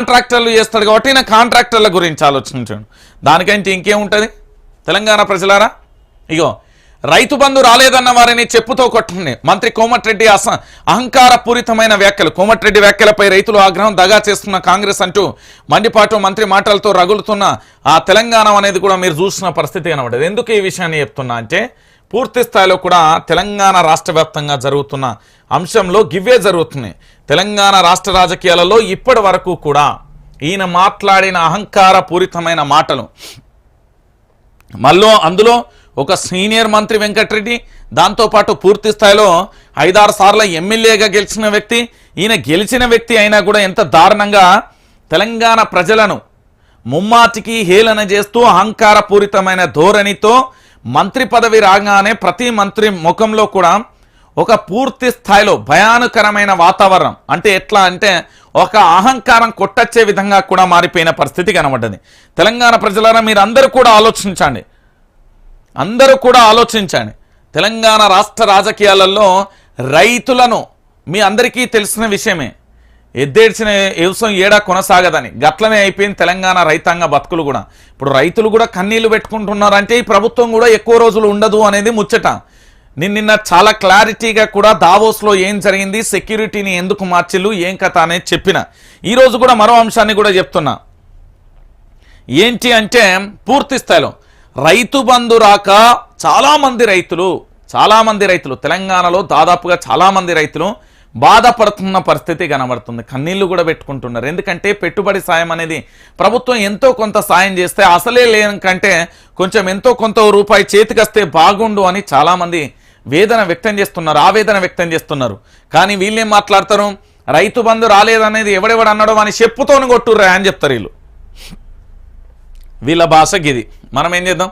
కాంట్రాక్టర్లు చేస్తాడు కాబట్టి ఈయన కాంట్రాక్టర్ల గురించి ఆలోచించాడు. దానికంటే ఇంకేముంటుంది? తెలంగాణ ప్రజలారా? ఇగో రైతు బంధు రాలేదన్న వారిని చెప్పుతో కొట్టండి. మంత్రి కోమటిరెడ్డి అస అహంకారపూరితమైన వ్యాఖ్యలు కోమటిరెడ్డి వ్యాఖ్యలపై రైతులు ఆగ్రహం దగా చేస్తున్న కాంగ్రెస్ అంటూ మండిపాటు మంత్రి మాటలతో రగులుతున్న ఆ తెలంగాణ అనేది కూడా మీరు చూసిన పరిస్థితి కనబడదు. ఎందుకు ఈ విషయాన్ని చెప్తున్నా అంటే పూర్తి స్థాయిలో కూడా తెలంగాణ రాష్ట్ర వ్యాప్తంగా జరుగుతున్న అంశంలో గివ్వే జరుగుతున్నాయి. తెలంగాణ రాష్ట్ర రాజకీయాలలో ఇప్పటి వరకు కూడా ఈయన మాట్లాడిన అహంకార పూరితమైన మాటలు. మళ్ళీ అందులో ఒక సీనియర్ మంత్రి వెంకటరెడ్డి దాంతోపాటు పూర్తి స్థాయిలో ఐదారు సార్ల ఎమ్మెల్యేగా గెలిచిన వ్యక్తి ఈయన గెలిచిన వ్యక్తి అయినా కూడా ఎంత దారుణంగా తెలంగాణ ప్రజలను ముమ్మాటికి హేళన చేస్తూ అహంకారపూరితమైన ధోరణితో మంత్రి పదవి రాగానే ప్రతి మంత్రి ముఖంలో కూడా ఒక పూర్తి స్థాయిలో భయానకరమైన వాతావరణం. అంటే ఎట్లా అంటే ఒక అహంకారం కొట్టచ్చే విధంగా కూడా మారిపోయిన పరిస్థితి కనబడ్డది. తెలంగాణ ప్రజలారా మీరు అందరూ కూడా ఆలోచించండి. అందరూ కూడా ఆలోచించండి. తెలంగాణ రాష్ట్ర రాజకీయాలలో రైతులను మీ అందరికీ తెలిసిన విషయమే. ఎద్దేడ్చిన వ్యవసాయం ఏడా కొనసాగదని. గట్లనే అయిపోయింది తెలంగాణ రైతాంగ బతుకులు కూడా. ఇప్పుడు రైతులు కూడా కన్నీళ్ళు పెట్టుకుంటున్నారంటే ఈ ప్రభుత్వం కూడా ఎక్కువ రోజులు ఉండదు అనేది ముచ్చట. నేను నిన్న చాలా క్లారిటీగా కూడా దావోస్లో ఏం జరిగింది సెక్యూరిటీని ఎందుకు మార్చిల్లు ఏం కథ అనేది చెప్పిన. ఈరోజు కూడా మరో అంశాన్ని కూడా చెప్తున్నా. ఏంటి అంటే పూర్తి స్థాయిలో రైతు బంధు రాక చాలామంది రైతులు చాలామంది రైతులు తెలంగాణలో దాదాపుగా చాలామంది రైతులు బాధపడుతున్న పరిస్థితి కనబడుతుంది. కన్నీళ్ళు కూడా పెట్టుకుంటున్నారు. ఎందుకంటే పెట్టుబడి సాయం అనేది ప్రభుత్వం ఎంతో కొంత సాయం చేస్తే అసలే లేని కంటే కొంచెం ఎంతో కొంత రూపాయి చేతికొస్తే బాగుండు అని చాలామంది వేదన వ్యక్తం చేస్తున్నారు ఆవేదన వ్యక్తం చేస్తున్నారు. కానీ వీళ్ళేం మాట్లాడతారు? రైతు బంధు రాలేదనేది ఎవడెవడు అన్నాడో అని చెప్పుతోని కొట్టుర్రా అని చెప్తారు వీళ్ళు. వీళ్ళ భాష గిది. మనం ఏం చేద్దాం?